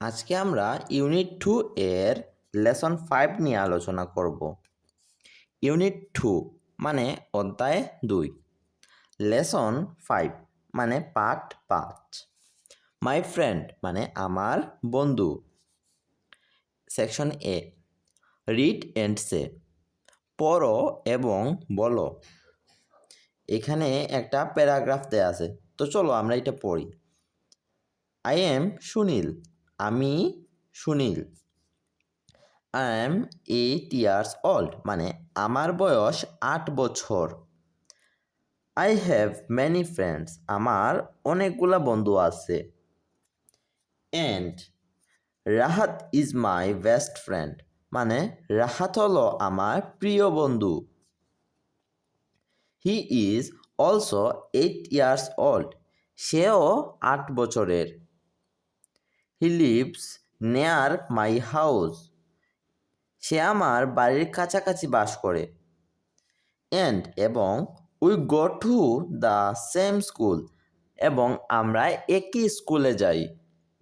আজকে আমরা unit two এর লেসন ফাইভ নিয়ে আলোচনা করব। ইউনিট টু মানে অধ্যায় দুই। লেসন ফাইভ মানে পাঠ পাঁচ। মাই ফ্রেন্ড মানে আমার বন্ধু। Section A, read and say. পড়ো এবং বলো। এখানে একটা প্যারাগ্রাফ দেয়া আছে। তো চলো আমরা এটা পড়ি। I am Sunil. আমি Sunil. I am eight years old মানে আমার বয়স আট বছর। আই হ্যাভ মেনি ফ্রেন্ডস আমার অনেকগুলা বন্ধু আছে। And Rahat is my best friend মানে রাহাত হলো আমার প্রিয় বন্ধু। He is also eight years old সেও আট বছরের। হি লিভস নেয়ার মাই হাউস। সে আমার বাড়ির কাছাকাছি বাস করে। অ্যান্ড এবং we go to the same school এবং আমরা একই স্কুলে যাই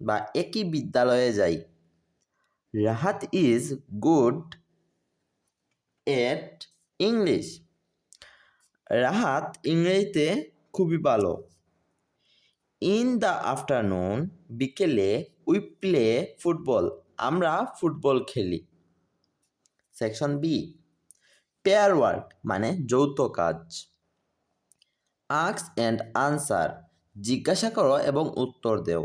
বা একই বিদ্যালয়ে যাই। Rahat is good at English. Rahat ইংরেজিতে খুবই ভালো। ইন দ্য আফটারনুন বিকেলে উই প্লে ফুটবল আমরা ফুটবল খেলি। সেকশন বি পেয়ার ওয়ার্ক মানে যৌথ কাজ। আক্স অ্যান্ড আনসার জিজ্ঞাসা করো এবং উত্তর দেও।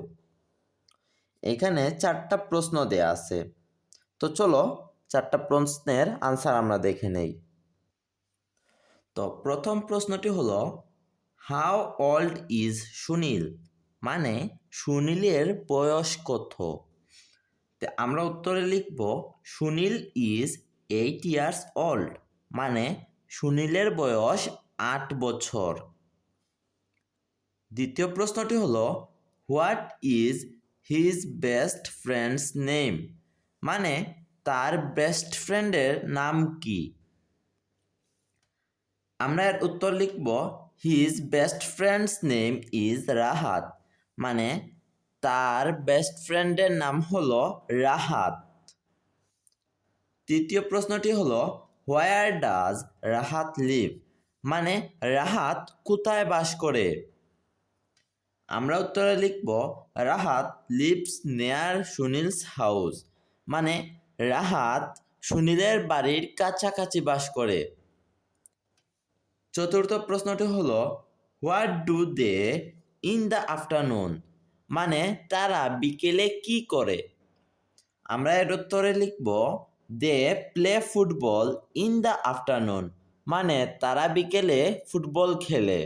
এখানে চারটা প্রশ্ন দেয়া আছে। তো চলো, চারটা প্রশ্নের আনসার আমরা দেখে নেই। তো প্রথম প্রশ্নটি হলো হাউ ওল্ড ইজ সুনীল মানে সুনীলের বয়স কত? আমরা উত্তরে লিখব, Sunil is eight years old মানে সুনীলের বয়স আট বছর। দ্বিতীয় প্রশ্নটি হল what is his best friend's name মানে তার বেস্ট ফ্রেন্ডের নাম কি? আমরা এর উত্তর লিখব his best friend's name is Rahat মানে তার বেস্ট ফ্রেন্ডের নাম হলো রাহাত। তৃতীয় প্রশ্নটি হলো হোয়ার ডাজ রাহাত লিভ মানে রাহাত কোথায় বাস করে? আমরা উত্তরে লিখব, রাহাত লিভস নেয়ার সুনীলস হাউস মানে রাহাত সুনীলের বাড়ির কাছাকাছি বাস করে। চতুর্থ প্রশ্নটি হলো what do they in the afternoon মানে তারা বিকেলে কি করে? আমরা এর উত্তরে লিখব they play football in the afternoon মানে তারা বিকেলে ফুটবল খেলে।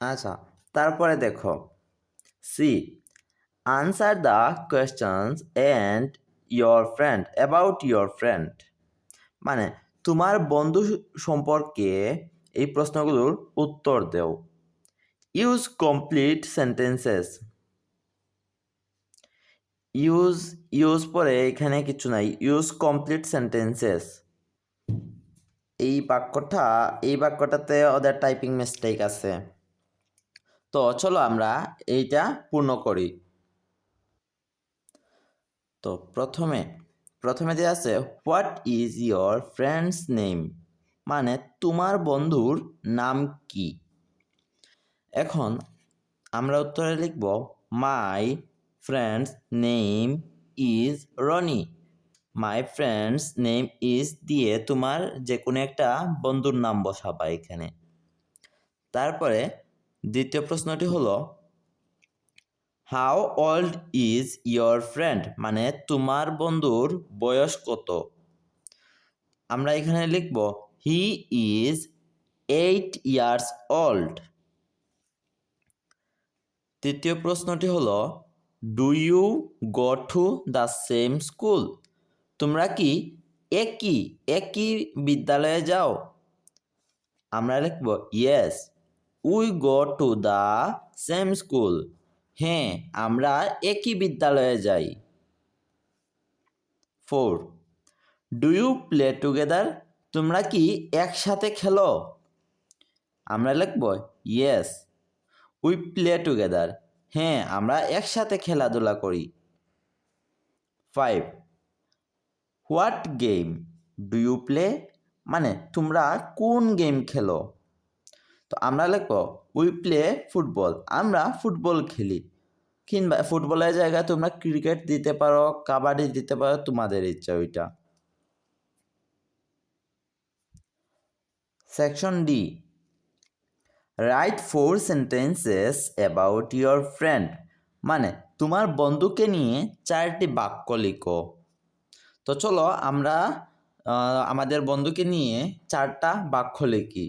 আচ্ছা তারপরে দেখো। C answer the questions and your friend about your friend মানে তোমার বন্ধু সম্পর্কে এই প্রশ্নগুলোর উত্তর দেও। Use complete sentences use use পরে এখানে কিছু নাই। ইউজ কমপ্লিট সেন্টেন্সেস এই বাক্যটা, এই বাক্যটাতে ওদের টাইপিং মিস্টেক আছে। তো চলো আমরা এইটা পূর্ণ করি। তো প্রথমে প্রথমে যে আছে what is your friend's name মানে তোমার বন্ধুর নাম কি? এখন আমরা উত্তরে লিখব my friend's name is Rony my friend's name is দিয়ে তোমার যে কোনো একটা বন্ধুর নাম বসাবা এখানে। তারপরে দ্বিতীয় প্রশ্নটি হলো how old is your friend মানে তোমার বন্ধুর বয়স কত? আমরা এখানে লিখব he is eight years old তৃতীয় প্রশ্নটি হলো do you go to the same school তোমরা কি একই একই বিদ্যালয়ে যাও? আমরা লিখব yes we go to the same school হ্যাঁ আমরা একই বিদ্যালয়ে যাই। Four do you play together তোমরা কি একসাথে খেলো? আমরা লিখব ইয়েস উই প্লে টুগেদার হ্যাঁ আমরা একসাথে খেলাধুলা করি। Five what game do you play মানে তোমরা কোন গেম খেলো? তো আমরা লিখব উই প্লে ফুটবল আমরা ফুটবল খেলি। কিংবা ফুটবলের জায়গায় তোমরা ক্রিকেট দিতে পারো, কাবাডি দিতে পারো, তোমাদের ইচ্ছা ওইটা। Section D write four sentences about your friend মানে তোমার বন্ধুকে নিয়ে চারটি বাক্য লিখো। তো চলো আমরা আমাদের বন্ধুকে নিয়ে চারটা বাক্য লিখি।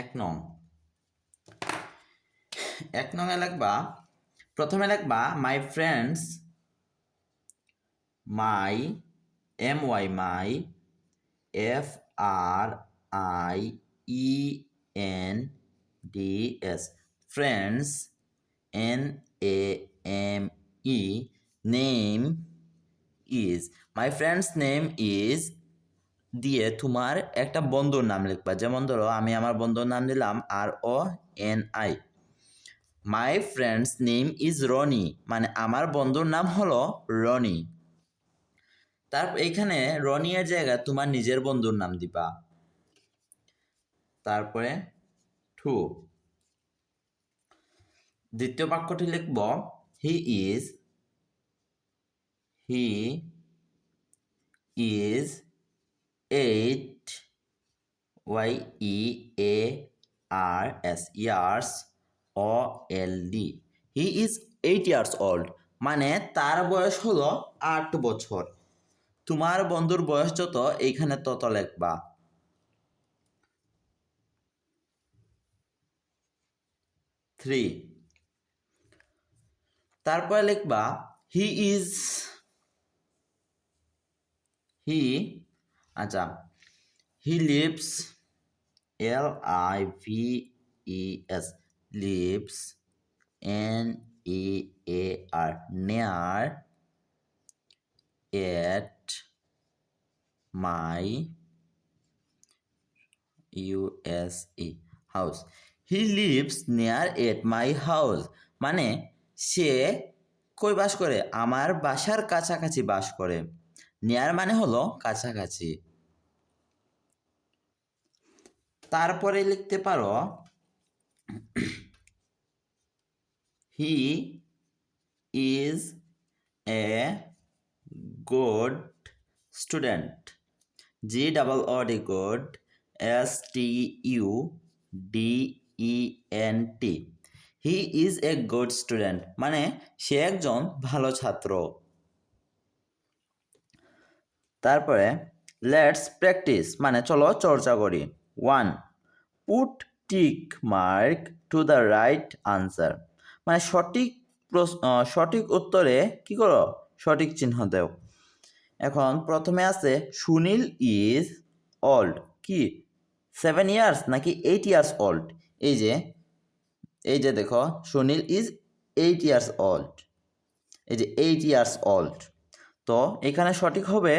এক নং। এক নং লিখবা, প্রথমে লিখবা my friend's my M Y my F R I E N D S friend's N A M E name is my friend's name is দিয়ে তোমার একটা বন্ধুর নাম লিখবা। যেমন ধরো, আমি আমার বন্ধুর নাম দিলাম R O N I my friend's name is Rony মানে আমার বন্ধুর নাম হলো রনি তারপর এইখানে রনি এর জায়গায় তোমার নিজের বন্ধুর নাম দিবা। তারপরে টু। দ্বিতীয় বাক্যটি লিখব, he is he is eight, Y E A R S, years O L D. He is eight years old মানে তার বয়স হলো আট বছর। তোমার বন্ধুর বয়স যত, এইখানে তত লিখবা। থ্রি তারপরে লিখবা হি ইজ হি আচ্ছা he lives L I V E S lives N E A R near at my USA house he lives near at my house মানে সে কই বাস করে? আমার বাসার কাছাকাছি বাস করে। নিয়ার মানে হলো কাছাকাছি। তারপরে লিখতে পারো he is a good student G double O D S T U D E N T he is a good student মানে সে একজন ভালো ছাত্র। তারপরে লেটস প্র্যাকটিস মানে চলো চর্চা করি। One put tick mark to the right answer মানে সঠিক সঠিক উত্তরে কি করো? সঠিক চিহ্ন দেও। এখন প্রথমে আছে, সুনীল ইজ ওল্ড কি? সেভেন ইয়ার্স নাকি এইট ইয়ার্স ওল্ড এই যে এই যে দেখো, Sunil is eight years old এই যে এইট ইয়ার্স ওল্ড তো এখানে সঠিক হবে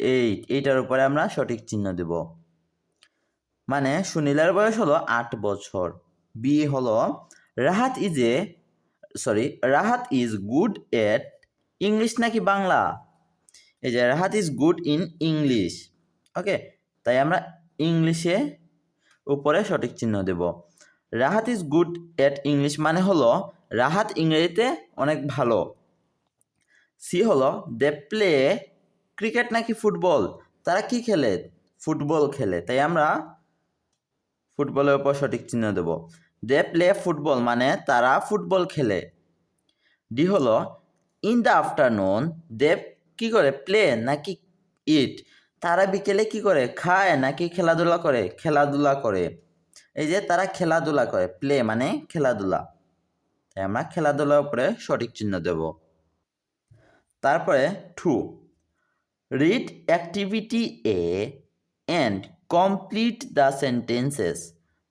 এইট এইটার উপরে আমরা সঠিক চিহ্ন দেব। মানে সুনীলের বয়স হলো আট বছর বি হলো Rahat is a sorry Rahat is good at English নাকি বাংলা? এই যে Rahat is good in English okay তাই আমরা ইংলিশে উপরে সঠিক চিহ্ন দেব। Rahat is good at English মানে হলো, রাহাত ইংরেজিতে অনেক ভালো। সি হলো দে প্লে ক্রিকেট নাকি ফুটবল তারা কি খেলে? ফুটবল খেলে। তাই আমরা ফুটবলের উপর সঠিক চিহ্ন দেব। দে প্লে ফুটবল মানে তারা ফুটবল খেলে। ডি হলো ইন দ্য আফটারনুন দে কি করে? প্লে নাকি ইট তারা বিকেলে কি করে? খায় নাকি খেলাধুলা করে? খেলাধুলা করে। এই যে তারা খেলাধুলা করে। প্লে মানে খেলাধুলা। তাই আমরা খেলাধুলার উপরে সঠিক চিহ্ন দেব। তারপরে to read activity A and complete the sentences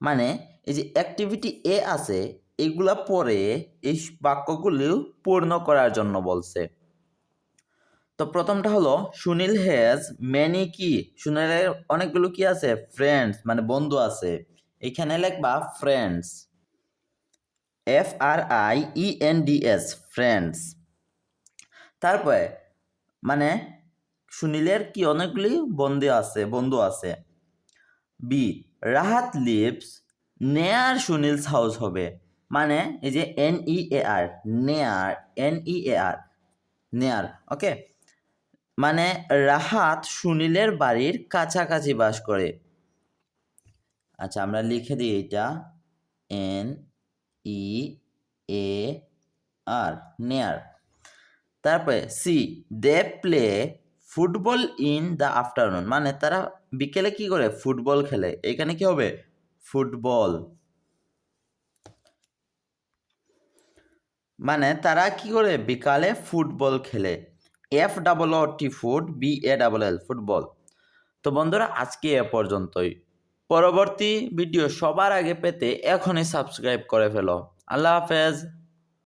মানে এই যে অ্যাক্টিভিটি এ আছে, এগুলা পরে এই বাক্যগুলো পূর্ণ করার জন্য বলছে। তো প্রথমটা হলো সুনীল হ্যাজ ম্যানি কি সুনীলের অনেকগুলো কি আছে ফ্রেন্ডস মানে বন্ধু আছে। এখানে লিখবা friends F R I E N D S friends তারপরে মানে সুনীলের কি অনেকগুলি বন্ধু আছে বন্ধু আছে। বি রাহাত লিভস নেয়ার সুনীলস হাউস হবে। মানে এই যে এন ই এ আর নেয়ার এন ই এ আর নেয়ার ওকে মানে রাহাত সুনীলের বাড়ির কাছাকাছি বাস করে। আচ্ছা আমরা লিখে দিই এটা। N, E, A, R, near. তারপরে C, they play football in the afternoon. মানে তারা বিকেলে কি করে? ফুটবল খেলে। এখানে কি হবে? ফুটবল। মানে তারা কি করে? বিকালে ফুটবল খেলে। F double O T foot B A double L football তো বন্ধুরা, আজকে এ পর্যন্তই। পরবর্তী ভিডিও সবার আগে পেতে এখনই সাবস্ক্রাইব করে ফেলো। আল্লাহ হাফেজ।